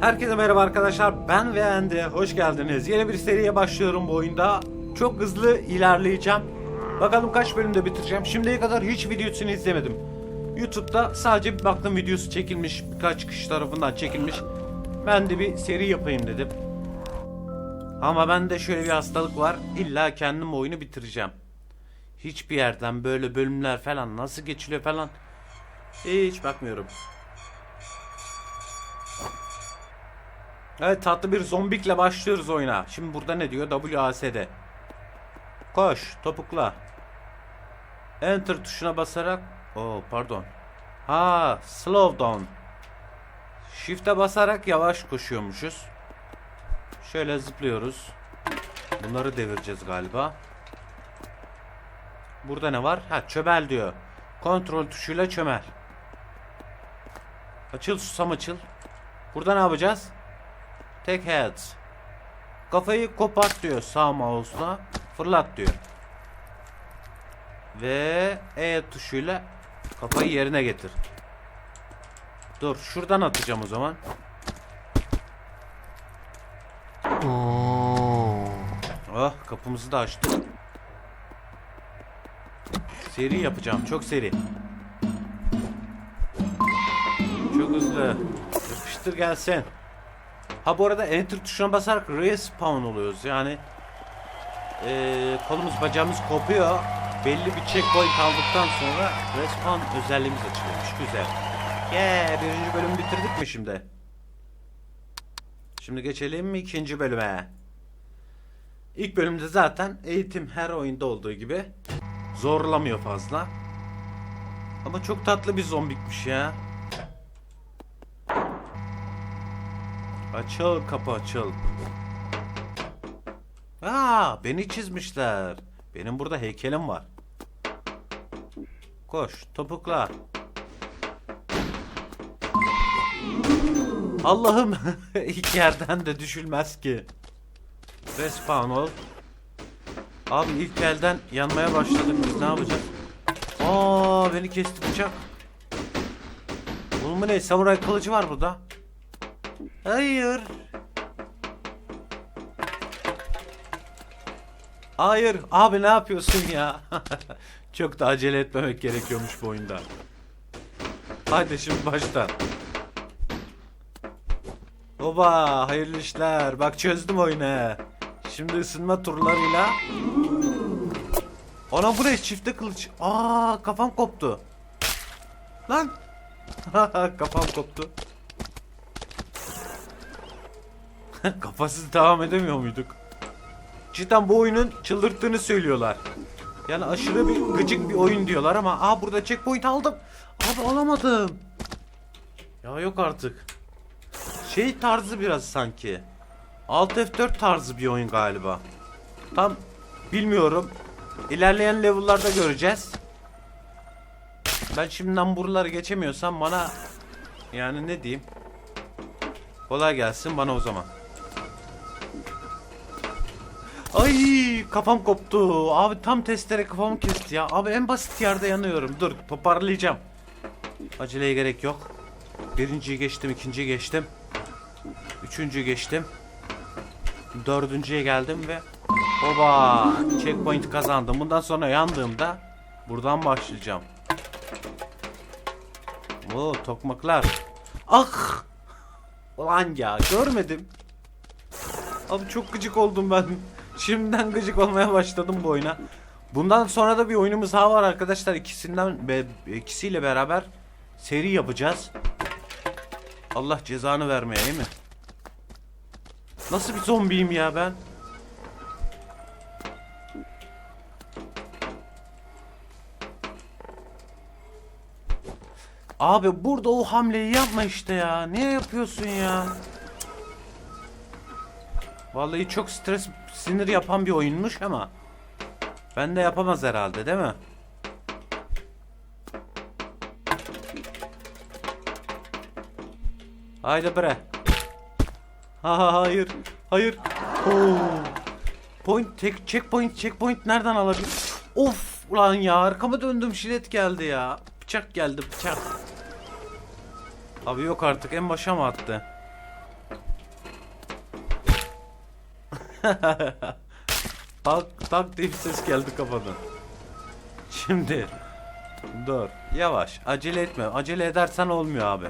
Herkese merhaba arkadaşlar. Ben ve Ende. Hoş geldiniz. Yeni bir seriye başlıyorum bu oyunda. Çok hızlı ilerleyeceğim. Bakalım kaç bölümde bitireceğim. Şimdiye kadar hiç videosunu izlemedim. YouTube'da sadece bir baktım videosu çekilmiş. Birkaç kişi tarafından çekilmiş. Ben de bir seri yapayım dedim. Ama bende şöyle bir hastalık var. İlla kendim oyunu bitireceğim. Hiçbir yerden böyle bölümler falan nasıl geçiliyor falan. Hiç bakmıyorum. Evet tatlı bir zombikle başlıyoruz oyuna. Şimdi burada ne diyor? WASD. Koş, topukla. Enter tuşuna basarak... Oh pardon. Ha, slow down. Shift'e basarak yavaş koşuyormuşuz. Şöyle zıplıyoruz. Bunları devireceğiz galiba. Burada ne var? Ha çömel diyor. Kontrol tuşuyla çömel. Açıl susam açıl. Burada ne yapacağız? Tek heads. Kafayı kopart diyor sağ mouse'la. Fırlat diyor. Ve E tuşuyla kafayı yerine getir. Dur şuradan atacağım o zaman. Oh kapımızı da açtık. Seri yapacağım çok seri. Çok hızlı. Yapıştır gelsin. Ha bu arada enter tuşuna basarak respawn oluyoruz. Yani eee, kolumuz bacağımız kopuyor. Belli bir checkpoint aldıktan sonra respawn özelliğimiz açılıyormuş. Güzel. Yeah, birinci bölümü bitirdik mi şimdi? Şimdi geçelim mi ikinci bölüme? İlk bölümde zaten eğitim her oyunda olduğu gibi zorlamıyor fazla. Ama çok tatlı bir zombikmiş ya. Açıl kapı açıl. Aa, beni çizmişler. Benim burada heykelim var. Koş, topukla. Allah'ım ilk yerden de düşülmez ki. Respawn ol. Abi ilk elden yanmaya başladık biz ne yapacağız? Aa beni kesti bıçak. Oğlum bu ne? Samuray kılıcı var burada. Hayır. Hayır. Abi ne yapıyorsun ya? Çok da acele etmemek gerekiyormuş bu oyunda. Haydi şimdi baştan. Oba hayırlı işler. Bak çözdüm oyunu. Şimdi ısınma turlarıyla. Ana buraya çifte kılıç. Aa kafam koptu. Lan. kafam koptu. Kafasız devam edemiyor muyduk? Cidden bu oyunun çıldırttığını söylüyorlar. Yani aşırı bir gıcık bir oyun diyorlar ama aa burada checkpoint aldım. Abi alamadım. Ya yok artık. Şey tarzı biraz sanki. Alt F4 tarzı bir oyun galiba. Tam bilmiyorum. İlerleyen level'larda göreceğiz. Ben şimdiden buraları geçemiyorsam bana yani ne diyeyim? Kolay gelsin bana o zaman. Ay kafam koptu. Abi tam testere kafamı kesti ya. Abi en basit yerde yanıyorum. Dur toparlayacağım. Aceleye gerek yok. Birinciyi geçtim, ikinciyi geçtim. Üçüncüyü geçtim. Dördüncüye geldim ve Oba! Checkpoint kazandım. Bundan sonra yandığımda buradan başlayacağım. Oo tokmaklar. Ah! Ulan ya görmedim. Abi çok gıcık oldum ben. Şimdiden gıcık olmaya başladım bu oyuna. Bundan sonra da bir oyunumuz daha var arkadaşlar. İkisinden be, ikisiyle beraber seri yapacağız. Allah cezanı vermeye değil mi? Nasıl bir zombiyim ya ben? Abi burada o hamleyi yapma işte ya. Niye yapıyorsun ya? Vallahi çok stres sinir yapan bir oyunmuş ama ben de yapamaz herhalde değil mi? Haydi bre. Ha ha hayır. Hayır. Oo. Point tek checkpoint checkpoint nereden alabilir? Of ulan ya arkama döndüm şiret geldi ya. Bıçak geldi bıçak. Abi yok artık en başa mı attı? tak tak diye bir ses geldi kafadan. Şimdi dur yavaş acele etme. Acele edersen olmuyor abi.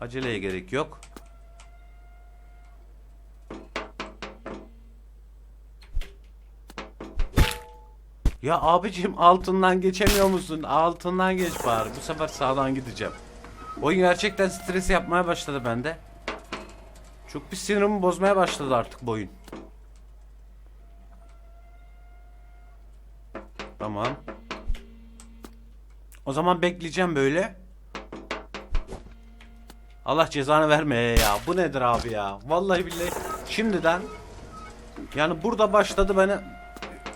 Aceleye gerek yok. Ya abicim altından geçemiyor musun? Altından geç bari. Bu sefer sağdan gideceğim. Oyun gerçekten stres yapmaya başladı bende. Çok bir sinirimi bozmaya başladı artık bu oyun. Tamam. O zaman bekleyeceğim böyle. Allah cezanı vermeye ya. Bu nedir abi ya? Vallahi billahi şimdiden yani burada başladı beni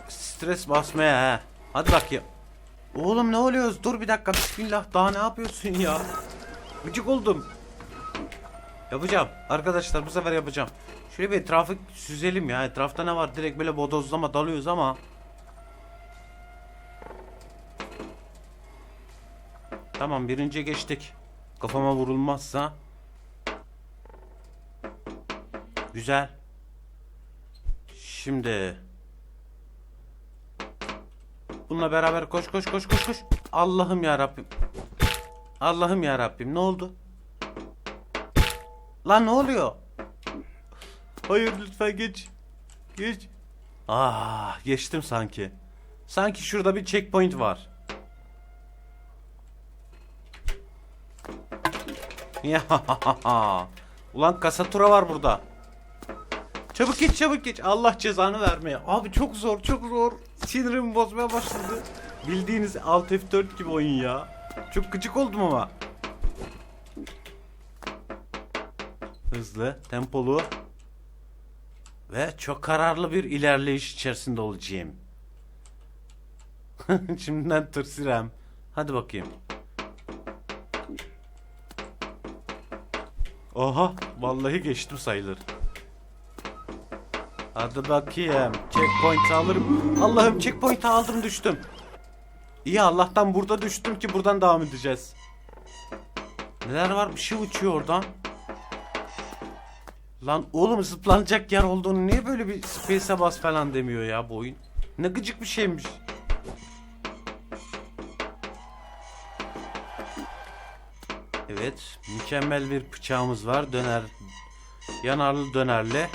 stres basmaya he. Hadi bakayım. Oğlum ne oluyoruz? Dur bir dakika. Bismillah. Daha ne yapıyorsun ya? Gıcık oldum. Yapacağım. Arkadaşlar bu sefer yapacağım. Şöyle bir etrafı süzelim ya. Etrafta ne var? Direkt böyle bodozlama dalıyoruz ama. Tamam birinci geçtik. Kafama vurulmazsa. Güzel. Şimdi. Bununla beraber koş koş koş koş koş. Allah'ım ya Rabbim. Allah'ım ya Rabbim ne oldu? Lan ne oluyor? Hayır lütfen geç. Geç. Ah geçtim sanki. Sanki şurada bir checkpoint var. Ya Ulan kasatura var burada. Çabuk geç çabuk geç. Allah cezanı vermeye. Abi çok zor çok zor. Sinirimi bozmaya başladı. Bildiğiniz Alt F4 gibi oyun ya. Çok gıcık oldum ama. Hızlı, tempolu ve çok kararlı bir ilerleyiş içerisinde olacağım. Şimdiden tırsırım. Hadi bakayım. Oha, vallahi geçtim sayılır. Hadi bakayım. Checkpoint alırım. Allah'ım checkpoint aldım düştüm. İyi Allah'tan burada düştüm ki buradan devam edeceğiz. Neler var? Bir şey uçuyor oradan. Lan oğlum zıplanacak yer olduğunu niye böyle bir space'e bas falan demiyor ya bu oyun? Ne gıcık bir şeymiş. Evet, mükemmel bir bıçağımız var. Döner, yanarlı dönerle.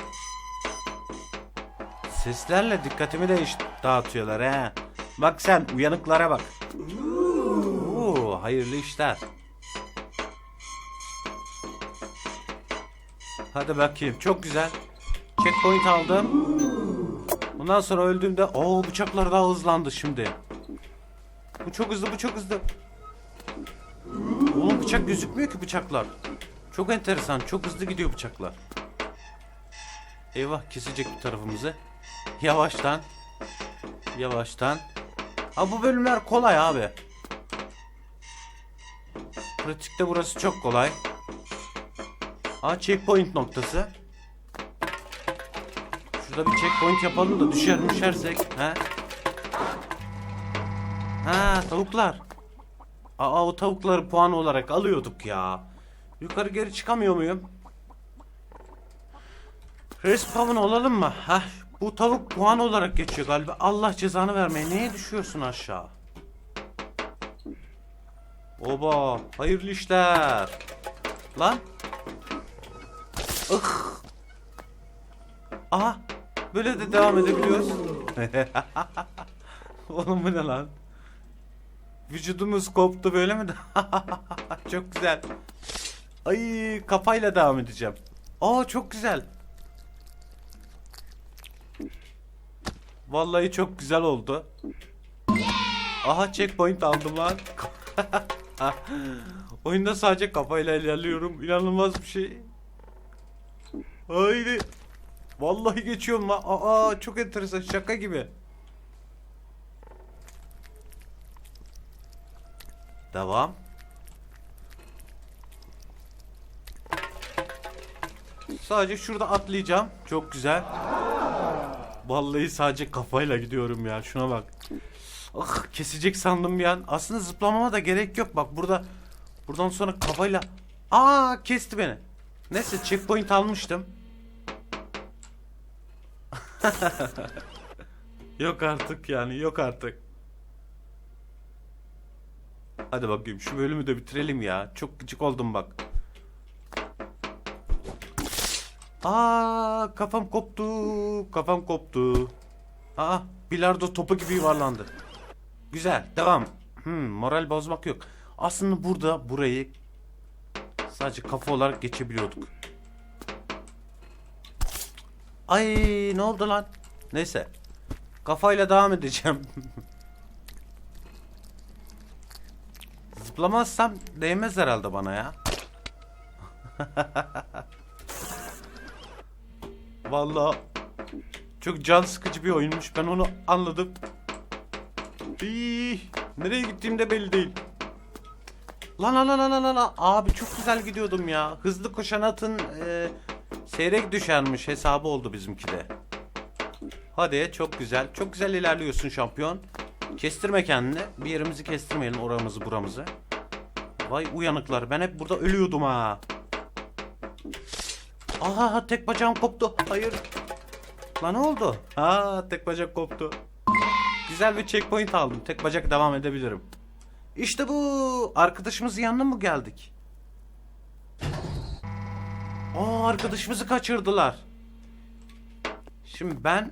Seslerle dikkatimi de dağıtıyorlar he. Bak sen uyanıklara bak. Oo, hayırlı işler. Hadi bakayım çok güzel. Checkpoint aldım. Bundan sonra öldüğümde o bıçaklar daha hızlandı şimdi. Bu çok hızlı bu çok hızlı. Oğlum bıçak gözükmüyor ki bıçaklar. Çok enteresan çok hızlı gidiyor bıçaklar. Eyvah kesecek bir tarafımızı. Yavaştan. Yavaştan. Ha bu bölümler kolay abi. Pratikte burası çok kolay. Ha checkpoint noktası. Şurada bir checkpoint yapalım da düşer düşersek. He? Ha tavuklar. Aa o tavukları puan olarak alıyorduk ya. Yukarı geri çıkamıyor muyum? Respawn olalım mı? Hah bu tavuk puan olarak geçiyor galiba. Allah cezanı vermeye. Neye düşüyorsun aşağı? Oba hayırlı işler. Lan. Ih. Aha. Böyle de devam edebiliyoruz. Oğlum bu ne lan? Vücudumuz koptu böyle mi? çok güzel. Ay kafayla devam edeceğim. Aa çok güzel. Vallahi çok güzel oldu. Aha checkpoint aldım lan. Oyunda sadece kafayla ilerliyorum. İnanılmaz bir şey. Haydi. Vallahi geçiyorum lan. Aa çok enteresan şaka gibi. Devam. Sadece şurada atlayacağım. Çok güzel. Vallahi sadece kafayla gidiyorum ya. Şuna bak. Ah kesecek sandım bir an. Aslında zıplamama da gerek yok. Bak burada buradan sonra kafayla Aa kesti beni. Neyse checkpoint almıştım. yok artık yani yok artık. Hadi bakayım şu bölümü de bitirelim ya. Çok gıcık oldum bak. Aa kafam koptu. Kafam koptu. Aa bilardo topu gibi yuvarlandı. Güzel devam. Hmm, moral bozmak yok. Aslında burada burayı sadece kafa olarak geçebiliyorduk. Ay ne oldu lan? Neyse. Kafayla devam edeceğim. Zıplamazsam değmez herhalde bana ya. Vallahi çok can sıkıcı bir oyunmuş. Ben onu anladım. İyi, nereye gittiğimde belli değil. Lan lan lan lan lan. Abi çok güzel gidiyordum ya. Hızlı koşan atın e, seyrek düşermiş hesabı oldu bizimki de. Hadi çok güzel. Çok güzel ilerliyorsun şampiyon. Kestirme kendini. Bir yerimizi kestirmeyelim oramızı buramızı. Vay uyanıklar. Ben hep burada ölüyordum ha. Aha tek bacağım koptu. Hayır. Lan ne oldu? Ha tek bacak koptu. Güzel bir checkpoint aldım. Tek bacak devam edebilirim. İşte bu. Arkadaşımızın yanına mı geldik? Aa arkadaşımızı kaçırdılar. Şimdi ben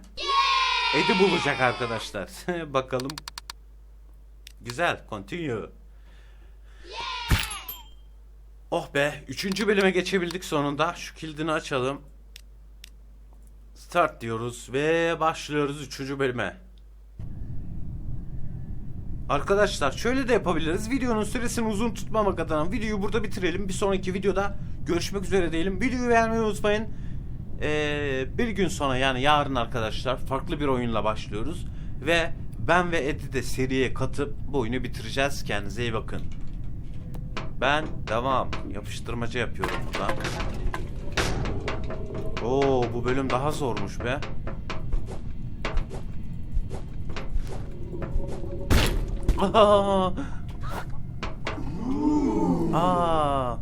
Ed'i bulacak arkadaşlar. Bakalım. Güzel. Continue. Oh be. Üçüncü bölüme geçebildik sonunda. Şu kilidini açalım. Start diyoruz ve başlıyoruz üçüncü bölüme. Arkadaşlar şöyle de yapabiliriz. Videonun süresini uzun tutmamak adına videoyu burada bitirelim. Bir sonraki videoda görüşmek üzere diyelim. Videoyu beğenmeyi unutmayın. Ee, bir gün sonra yani yarın arkadaşlar farklı bir oyunla başlıyoruz. Ve ben ve Edi de seriye katıp bu oyunu bitireceğiz. Kendinize iyi bakın. Ben devam. Yapıştırmaca yapıyorum burada. Oo bu bölüm daha zormuş be. Aa. Aa.